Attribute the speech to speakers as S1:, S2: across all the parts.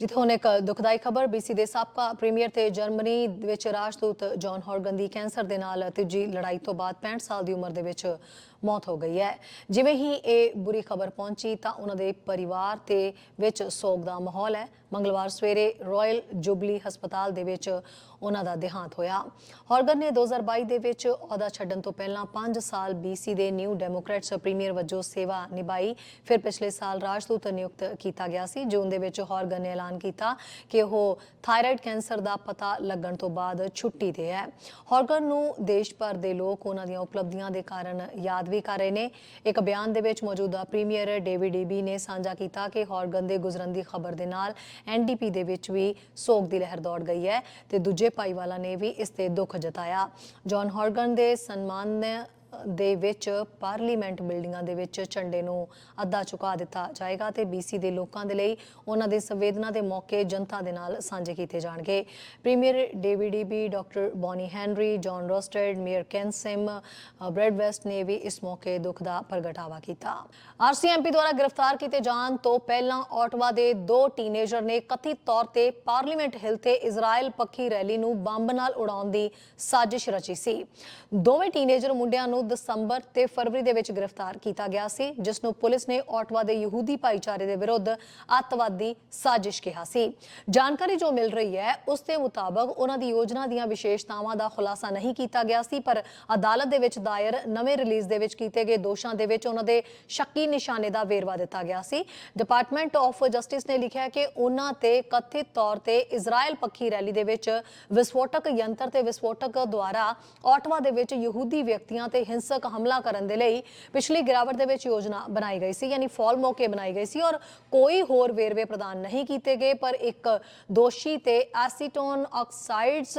S1: ਜਿੱਥੇ ਹੁਣ ਇੱਕ ਦੁਖਦਾਈ ਖਬਰ ਬੀਸੀ ਦੇ ਸਾਬਕਾ ਪ੍ਰੀਮੀਅਰ ਤੇ ਜਰਮਨੀ ਵਿੱਚ ਰਾਜਦੂਤ ਜੌਨ ਹੌਰਗਨ ਦੀ ਕੈਂਸਰ ਦੇ ਨਾਲ ਤੀਜੀ ਲੜਾਈ ਤੋਂ ਬਾਅਦ 65 ਸਾਲ ਦੀ ਉਮਰ ਦੇ ਵਿੱਚ ਮੌਤ ਹੋ ਗਈ ਹੈ। ਜਿਵੇਂ ਹੀ ਇਹ ਬੁਰੀ ਖਬਰ ਪਹੁੰਚੀ ਤਾਂ ਉਹਨਾਂ ਦੇ ਪਰਿਵਾਰ ਤੇ ਵਿੱਚ ਸੋਗ ਦਾ ਮਾਹੌਲ ਹੈ। ਮੰਗਲਵਾਰ ਸਵੇਰੇ ਰਾਇਲ ਜੁਬਲੀ ਹਸਪਤਾਲ ਦੇ ਵਿੱਚ ਉਹਨਾਂ ਦਾ ਦੇਹਾਂਤ ਹੋਇਆ। ਹੌਰਗਨ ਨੇ 2022 ਦੇ ਵਿੱਚ ਅਹੁਦਾ ਛੱਡਣ ਤੋਂ ਪਹਿਲਾਂ 5 ਸਾਲ ਬੀਸੀ ਦੇ ਨਿਊ ਡੈਮੋਕ੍ਰੈਟਸ ਪ੍ਰੀਮੀਅਰ ਵਜੋਂ ਸੇਵਾ ਨਿਭਾਈ। ਫਿਰ ਪਿਛਲੇ ਸਾਲ ਰਾਜਦੂਤ ਨਿਯੁਕਤ ਕੀਤਾ ਗਿਆ ਸੀ, ਜੂਨ ਦੇ ਵਿੱਚ ਹੌਰਗਨ ਨੇ ਐਲਾਨ ਕੀਤਾ ਕਿ ਉਹ ਥਾਇਰਾਇਡ ਕੈਂਸਰ ਦਾ ਪਤਾ ਲੱਗਣ ਤੋਂ ਬਾਅਦ ਛੁੱਟੀ ਤੇ ਹੈ। ਹੌਰਗਨ ਨੂੰ ਦੇਸ਼ ਭਰ ਦੇ ਲੋਕ ਉਹਨਾਂ ਦੀਆਂ ਉਪਲਬਧੀਆਂ ਦੇ ਕਾਰਨ ਯਾਦ ਵੀ ਕਰ ਰਹੇ ਨੇ। ਇੱਕ ਬਿਆਨ ਦੇ ਵਿੱਚ ਮੌਜੂਦਾ ਪ੍ਰੀਮੀਅਰ ਡੇਵਿਡ ਈਬੀ ਨੇ ਸਾਂਝਾ ਕੀਤਾ ਕਿ ਹੌਰਗਨ ਦੇ ਗੁਜ਼ਰਨ ਦੀ ਖਬਰ ਦੇ ਨਾਲ ਐਨਡੀਪੀ ਦੇ ਵਿੱਚ ਵੀ ਸੋਗ ਦੀ ਲਹਿਰ ਦੌੜ ਗਈ ਹੈ ਤੇ ਦੂਜੇ ਭਾਈਵਾਲਾ ਨੇ ਵੀ ਇਸ ਤੇ ਦੁੱਖ ਜਤਾਇਆ। ਜੌਨ ਹੌਰਗਨ ਦੇ ਸਨਮਾਨ ਦੇ ਵਿੱਚ ਪਾਰਲੀਮੈਂਟ ਬਿਲਡਿੰਗਾਂ ਦੇ ਵਿੱਚ ਝੰਡੇ ਨੂੰ ਅੱਧਾ ਝੁਕਾ ਦਿੱਤਾ ਜਾਏਗਾ ਤੇ ਬੀਸੀ ਦੇ ਲੋਕਾਂ ਦੇ ਲਈ ਉਹਨਾਂ ਦੇ ਸੰਵੇਦਨਾ ਦੇ ਮੌਕੇ ਜਨਤਾ ਦੇ ਨਾਲ ਸਾਂਝੇ ਕੀਤੇ ਜਾਣਗੇ। Premier David doctor Bonnie Henry John Rustad mayor Ken Sim Brad West ਨੇ ਵੀ ਇਸ ਮੌਕੇ ਦੁੱਖ ਦਾ ਪ੍ਰਗਟਾਵਾ ਕੀਤਾ। ਆਰਸੀਐਮਪੀ ਦੁਆਰਾ ਗ੍ਰਿਫਤਾਰ ਕੀਤੇ ਜਾਣ ਤੋਂ ਪਹਿਲਾਂ ਆਟਵਾ ਦੇ ਦੋ ਟੀਨੇਜਰ ਨੇ ਕਥਿਤ ਤੌਰ ਤੇ ਪਾਰਲੀਮੈਂਟ ਹਿਲ ਤੇ ਇਜ਼ਰਾਈਲ ਪੱਖੀ ਰੈਲੀ ਨੂੰ ਬੰਬ ਨਾਲ ਉਡਾਉਣ ਦੀ ਸਾਜ਼ਿਸ਼ ਰਚੀ ਸੀ। ਦੋਵੇਂ ਟੀਨੇਜਰ ਮੁੰਡਿਆਂ ਨੂੰ ਦਸੰਬਰ ਤੇ ਫਰਵਰੀ ਦੇ ਵਿੱਚ ਗ੍ਰਿਫਤਾਰ ਕੀਤਾ ਗਿਆ ਸੀ, ਜਿਸ ਨੂੰ ਪੁਲਿਸ ਨੇ ਆਟਵਾ ਦੇ ਯਹੂਦੀ ਭਾਈਚਾਰੇ ਦੇ ਵਿਰੁੱਧ ਅੱਤਵਾਦੀ ਸਾਜ਼ਿਸ਼ ਕਿਹਾ ਸੀ। ਜਾਣਕਾਰੀ ਜੋ ਮਿਲ ਰਹੀ ਹੈ, ਉਸ ਦੇ ਮੁਤਾਬਕ ਉਹਨਾਂ ਦੀ ਯੋਜਨਾ ਦੀਆਂ ਵਿਸ਼ੇਸ਼ਤਾਵਾਂ ਦਾ ਖੁਲਾਸਾ ਨਹੀਂ ਕੀਤਾ ਗਿਆ ਸੀ, ਪਰ ਅਦਾਲਤ ਦੇ ਵਿੱਚ ਦਾਇਰ ਨਵੇਂ ਰਿਲੀਜ਼ ਦੇ ਵਿੱਚ ਕੀਤੇ ਗਏ ਦੋਸ਼ਾਂ ਦੇ ਵਿੱਚ ਉਹਨਾਂ ਦੇ ਸ਼ੱਕੀ ਨਿਸ਼ਾਨੇ ਦਾ ਵੇਰਵਾ ਦਿੱਤਾ ਗਿਆ ਸੀ। ਡਿਪਾਰਟਮੈਂਟ ਆਫ ਜਸਟਿਸ ਨੇ ਲਿਖਿਆ ਕਿ ਉਹਨਾਂ ਤੇ ਕਥਿਤ ਤੌਰ ਤੇ ਇਜ਼ਰਾਈਲ ਪੱਖੀ ਰੈਲੀ ਦੇ ਵਿੱਚ ਵਿਸਫੋਟਕ ਯੰਤਰ ਤੇ ਵਿਸਫੋਟਕ ਦੁਆਰਾ ਆਟਵਾ ਦੇ ਵਿੱਚ ਯਹੂਦੀ ਵਿਅਕਤੀਆਂ ਤੇ ਹਿੰਸਕ ਹਮਲਾ ਕਰਨ ਦੇ ਲਈ ਪਿਛਲੀ ਗਿਰਾਵਟ ਦੇ ਵਿੱਚ ਯੋਜਨਾ ਬਣਾਈ ਗਈ ਸੀ, ਯਾਨੀ ਫਾਲ ਮੌਕੇ ਬਣਾਈ ਗਈ ਸੀ ਔਰ ਕੋਈ ਹੋਰ ਵੇਰਵੇ ਪ੍ਰਦਾਨ ਨਹੀਂ ਕੀਤੇ ਗਏ, ਪਰ ਇੱਕ ਦੋਸ਼ੀ ਤੇ ਐਸੀਟੋਨ ਆਕਸਾਈਡਸ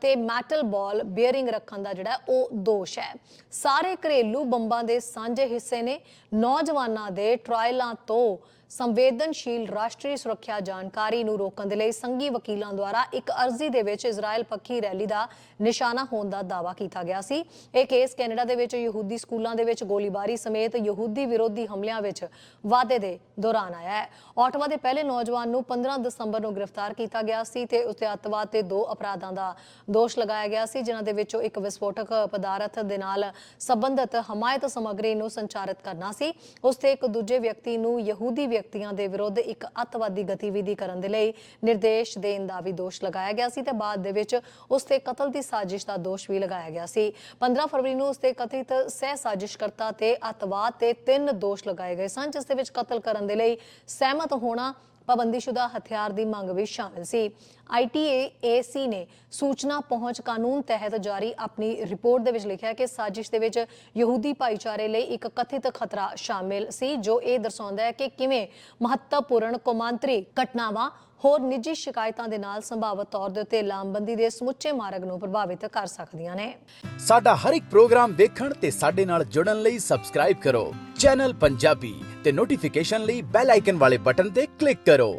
S1: ਤੇ ਮੈਟਲ ਬਾਲ ਬੀਅਰਿੰਗ ਰੱਖਣ ਦਾ ਜਿਹੜਾ ਉਹ ਦੋਸ਼ ਹੈ। ਸਾਰੇ ਘਰੇਲੂ ਬੰਬਾਂ ਦੇ ਸਾਂਝੇ ਹਿੱਸੇ ਨੇ। ਨੌਜਵਾਨਾਂ ਦੇ ਟ੍ਰਾਇਲਾਂ ਤੋਂ ਸੰਵੇਦਨਸ਼ੀਲ ਰਾਸ਼ਟਰੀ ਸੁਰੱਖਿਆ ਜਾਣਕਾਰੀ ਨੂੰ ਰੋਕਣ ਦੇ ਲਈ ਸੰਘੀ ਵਕੀਲਾਂ ਦੁਆਰਾ ਇੱਕ ਅਰਜ਼ੀ ਦੇ ਵਿੱਚ ਇਜ਼ਰਾਈਲ ਪੱਖੀ ਰੈਲੀ ਦਾ ਨਿਸ਼ਾਨਾ ਹੋਣ ਦਾ ਦਾਅਵਾ ਕੀਤਾ ਗਿਆ ਸੀ। ਇਹ ਕੇਸ ਕੈਨੇਡਾ ਦੇ ਵਿੱਚ ਯਹੂਦੀ ਸਕੂਲਾਂ ਦੇ ਵਿੱਚ ਗੋਲੀਬਾਰੀ ਸਮੇਤ ਯਹੂਦੀ ਵਿਰੋਧੀ ਹਮਲਿਆਂ ਵਿੱਚ ਵਾਧੇ ਦੇ ਦੌਰਾਨ ਆਇਆ ਹੈ। ਆਟਵਾ ਦੇ ਪਹਿਲੇ ਨੌਜਵਾਨ ਨੂੰ 15 ਦਸੰਬਰ ਨੂੰ ਗ੍ਰਿਫਤਾਰ ਕੀਤਾ ਗਿਆ ਸੀ ਤੇ ਉਸ ਤੇ ਅੱਤਵਾਦ ਤੇ ਦੋ ਅਪਰਾਧਾਂ ਦਾ ਦਾ ਦੋਸ਼ ਲਗਾਇਆ ਗਿਆ ਸੀ, ਜਿਨ੍ਹਾਂ ਦੇ ਵਿੱਚੋਂ ਇੱਕ ਵਿਸਫੋਟਕ ਪਦਾਰਥ ਦੇ ਨਾਲ ਸੰਬੰਧਿਤ ਹਮਾਇਤ ਸਮੱਗਰੀ ਨੂੰ ਸੰਚਾਰਿਤ ਕਰਨਾ ਸੀ। ਉਸ ਤੇ ਇੱਕ ਦੂਜੇ ਵਿਅਕਤੀ ਨੂੰ ਯਹੂਦੀ ਵਿਅਕਤੀਆਂ ਦੇ ਵਿਰੁੱਧ ਇੱਕ ਅੱਤਵਾਦੀ ਗਤੀਵਿਧੀ ਕਰਨ ਦੇ ਲਈ ਨਿਰਦੇਸ਼ ਦੇਣ ਦਾ ਵੀ ਦੋਸ਼ ਲਗਾਇਆ ਗਿਆ ਸੀ ਤੇ ਬਾਅਦ ਦੇ ਵਿੱਚ ਉਸ ਤੇ ਕਤਲ ਦੀ ਸਾਜ਼ਿਸ਼ ਦਾ ਦੋਸ਼ ਵੀ ਲਗਾਇਆ ਗਿਆ ਸੀ। 15 ਫਰਵਰੀ ਨੂੰ ਉਸ ਤੇ ਕਥਿਤ ਸਹਿ ਸਾਜ਼ਿਸ਼ਕਰਤਾ ਤੇ ਅੱਤਵਾਦ ਤੇ ਤਿੰਨ ਦੋਸ਼ ਲਗਾਏ ਗਏ ਸਨ, ਜਿਸ ਦੇ ਵਿੱਚ ਕਤਲ ਕਰਨ ਦੇ ਲਈ ਸਹਿਮਤ ਹੋਣਾ, ਪਾਬੰਦੀਸ਼ੁਦਾ ਹਥਿਆਰ ਦੀ ਮੰਗ ਵੀ ਸ਼ਾਮਿਲ ਸੀ। ਆਈਟੀਏਏਸੀ ਨੇ ਸੂਚਨਾ ਪਹੁੰਚ ਕਾਨੂੰਨ ਤਹਿਤ ਜਾਰੀ ਆਪਣੀ ਰਿਪੋਰਟ ਦੇ ਵਿੱਚ ਲਿਖਿਆ ਕਿ ਸਾਜ਼ਿਸ਼ ਦੇ ਵਿੱਚ ਯਹੂਦੀ ਭਾਈਚਾਰੇ ਲਈ ਇੱਕ ਕਥਿਤ ਖਤਰਾ ਸ਼ਾਮਿਲ ਸੀ, ਜੋ ਇਹ ਦਰਸਾਉਂਦਾ ਹੈ ਕਿ ਕਿਵੇਂ ਮਹੱਤਵਪੂਰਨ ਕੌਮਾਂਤਰੀ ਘਟਨਾਵਾਂ ਹੋਰ ਨਿੱਜੀ ਸ਼ਿਕਾਇਤਾਂ ਦੇ ਨਾਲ ਸੰਭਾਵਤ ਤੌਰ ਦੇ ਉੱਤੇ ਲਾਮਬੰਦੀ ਦੇ ਸਮੁੱਚੇ ਮਾਰਗ ਨੂੰ ਪ੍ਰਭਾਵਿਤ ਕਰ ਸਕਦੀਆਂ ਨੇ।
S2: ਸਾਡਾ ਹਰ ਇੱਕ ਪ੍ਰੋਗਰਾਮ ਦੇਖਣ ਤੇ ਸਾਡੇ ਨਾਲ ਜੁੜਨ ਲਈ ਸਬਸਕ੍ਰਾਈਬ ਕਰੋ। ਚੈਨਲ ਪੰਜਾਬੀ ਤੇ ਨੋਟੀਫਿਕੇਸ਼ਨ ਲਈ ਬੈਲ ਆਈਕਨ ਵਾਲੇ ਬਟਨ ਤੇ ਕਲਿੱਕ ਕਰੋ।